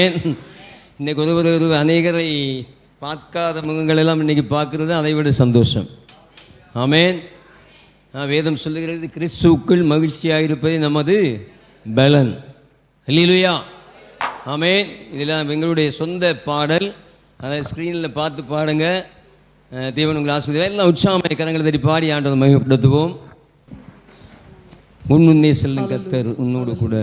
இன்னைக்கு ஒருவர் ஒரு அநேகரை பார்க்காத முகங்கள் எல்லாம் இன்னைக்கு பார்க்கறது அதை விட சந்தோஷம். ஆமேன். வேதம் சொல்லுகிறது கிறிஸ்துக்குள் மகிழ்ச்சியாக இருப்பது நமது பலன். இல்லையா ஆமேன். இதெல்லாம் எங்களுடைய சொந்த பாடல். அதை ஸ்க்ரீனில் பார்த்து பாடுங்க. தீவன் ஆசிரியர். ஆஸ்பத்திரி எல்லாம் உற்சாகமாக கரங்களை தட்டி பாடி ஆண்டவர் மகிழ்ப்படுத்துவோம் உன் உன்னே செல்லும் கத்தர் உன்னோடு கூட.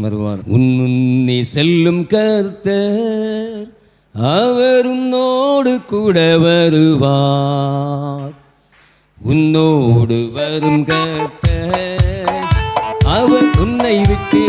வருவார் உன் முன்னே செல்லும் கர்த்தர் அவரும் நோடு கூட வருவார். உன்னோடு வரும் கர்த்தர் அவர் உன்னை விட்டு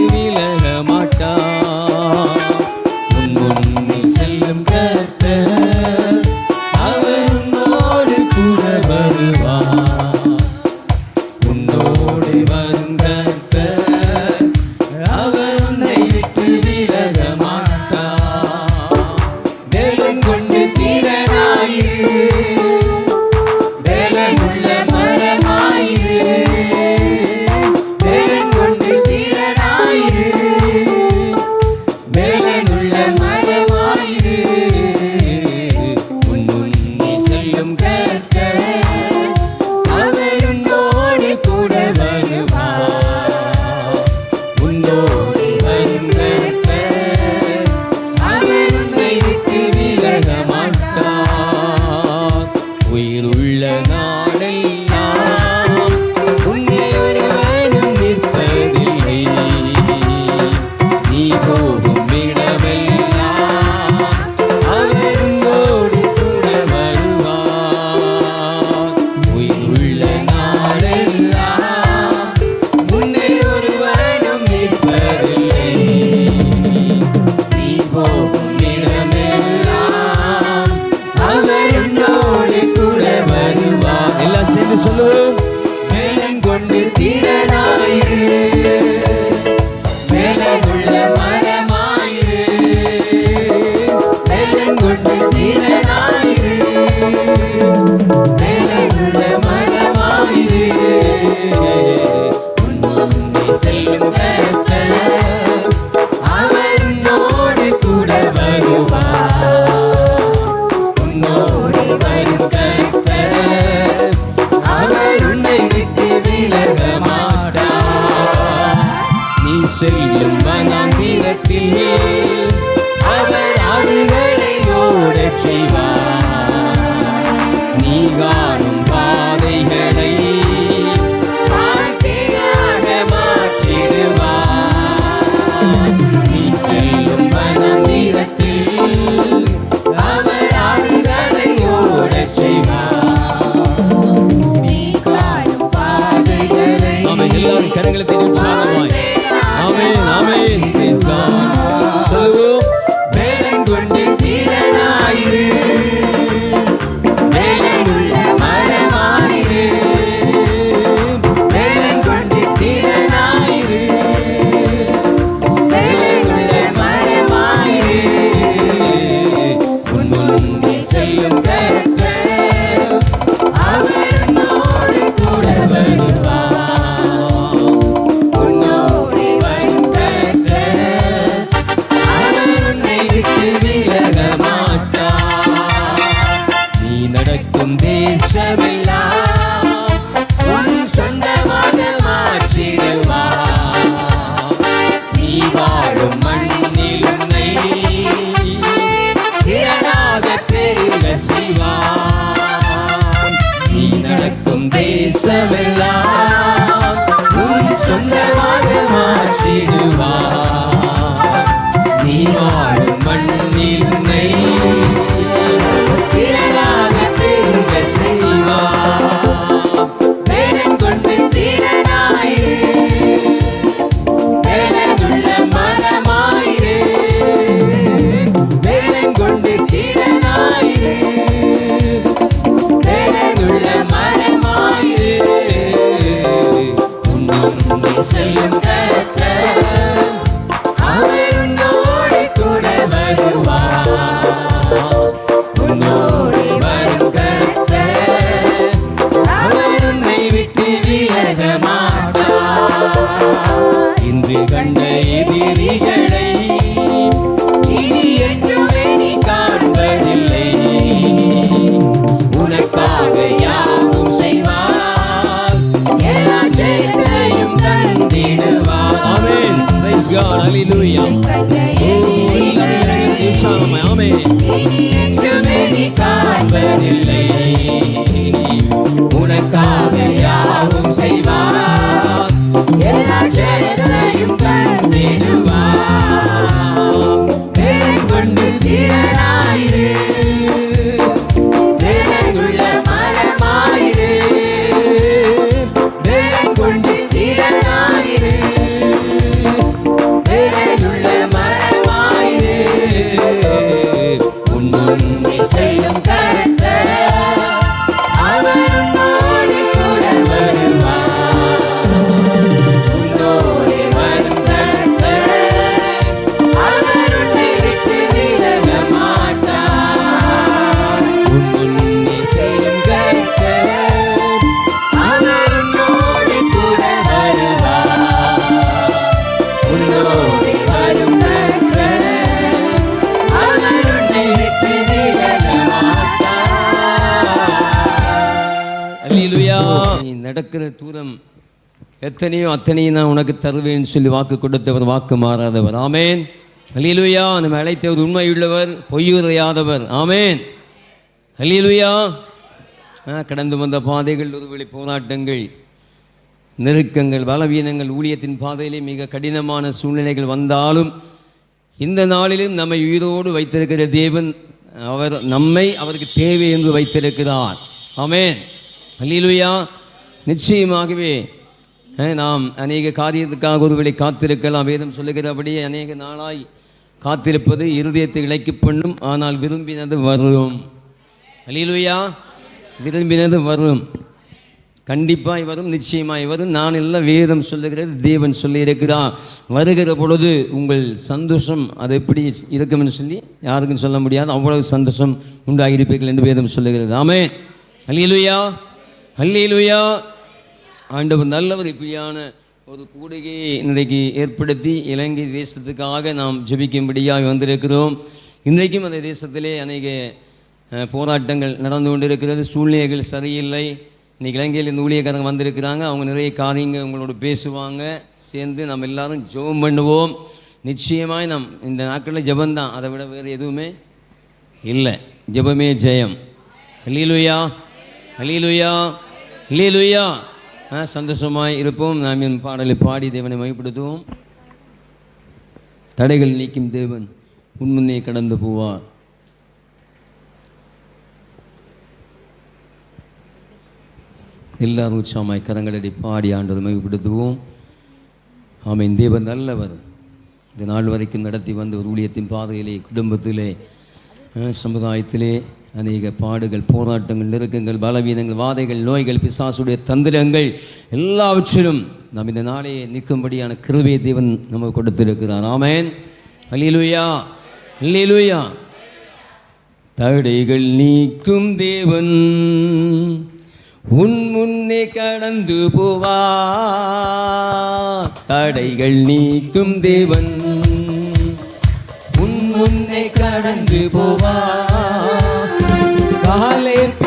விட்டு விலக மாட்டா நீ நடக்கும் தேசமெல்லாம் உன் சொந்தமாக மாற்றிடுவா. நீ வாழும் மண்ணில் உன்னை திறனாக பெருக செய்வா. நடக்கும் தேசமெல்லாம் சொந்த நடக்கிற தூரம் எத்தனையோ அத்தனையும் நான் உனக்கு தருவேன்னு சொல்லி வாக்கு கொடுத்தவர் வாக்கு மாறாதவர். ஆமேன். அலிலுயா நம்ம அழைத்தவர் உண்மையுள்ளவர் பொய்யுறையாதவர். ஆமேன். அலிலுயா கடந்து வந்த பாதைகள் ஒருவழி போராட்டங்கள் நெருக்கங்கள் பலவீனங்கள் ஊழியத்தின் பாதையிலே மிக கடினமான சூழ்நிலைகள் வந்தாலும் இந்த நாளிலும் நம்மை உயிரோடு வைத்திருக்கிற தேவன் அவர் நம்மை அவருக்கு தேவை என்று வைத்திருக்கிறார். ஆமேன். அல்லேலூயா நிச்சயமாகவே நாம் அநேக காரியத்துக்காக ஒருவேளை காத்திருக்கலாம். வேதம் சொல்லுகிறபடியே அநேக நாளாய் காத்திருப்பது இருதயத்தை இழைக்கு பண்ணும். ஆனால் விரும்பினது வரும். அலிலுயா விரும்பினது வரும். கண்டிப்பாய் வரும் நிச்சயமாய் வரும். நான் எல்லாம் வேதம் சொல்லுகிறது தேவன் சொல்லியிருக்கிறார். வருகிற பொழுது உங்கள் சந்தோஷம் அது எப்படி இருக்கும்னு சொல்லி யாருக்கும் சொல்ல முடியாது. அவ்வளவு சந்தோஷம் உண்டாகியிருப்பீர்கள் என்று வேதம் சொல்லுகிறது. ஆமே அலிலுயா அல்லேலூயா. ஆண்டவர் நல்லவர் இப்படியான ஒரு கூடுகையை இன்றைக்கு ஏற்படுத்தி இலங்கை தேசத்துக்காக நாம் ஜபிக்கும்படியாக வந்திருக்கிறோம். இன்றைக்கும் அந்த தேசத்திலே அநேக போராட்டங்கள் நடந்து கொண்டிருக்கிறது. சூழ்நிலைகள் சரியில்லை. இன்றைக்கி இலங்கையில் இந்த ஊழியக்காரங்க வந்திருக்கிறாங்க. அவங்க நிறைய காரியங்கள் உங்களோட பேசுவாங்க. சேர்ந்து நம்ம எல்லாரும் ஜெபம் பண்ணுவோம். நிச்சயமாய் நாம் இந்த நாட்களில் ஜபந்தான் அதை விட வேறு எதுவுமே இல்லை. ஜெபமே ஜெயம். அலீலுயா அலீலுயா லீலுயா சந்தோஷமாய் இருப்போம். நாம் என் பாடலை பாடி தேவனை மைப்படுத்துவோம் தடைகள் நீக்கும் தேவன் உண்மையை கடந்து போவார். எல்லாரும் உற்சாகமாய் கரங்களடி பாடி ஆண்டது மகிழ்ப்படுத்துவோம் ஆமென். தேவன் நல்லவர். இந்த நாள் வரைக்கும் நடத்தி வந்த ஒரு ஊழியத்தின் பாதையிலே குடும்பத்திலே சமுதாயத்திலே அநேக பாடுகள் போராட்டங்கள் நெருக்கங்கள் பலவீனங்கள் வாதைகள் நோய்கள் பிசாசுடைய தந்திரங்கள் எல்லாவற்றிலும் நாம் இந்த நாளையே நிற்கும்படியான கிருபையை தேவன் நமக்கு கொடுத்திருக்கிறார். ஆமேன். அல்லிலுயா அல்லிலுயா தடைகள் நீக்கும் தேவன் உன் முன்னே கடந்து போவா. தடைகள் நீக்கும் தேவன் உன் முன்னே கடந்து போவா. Hallelujah.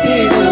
Tiro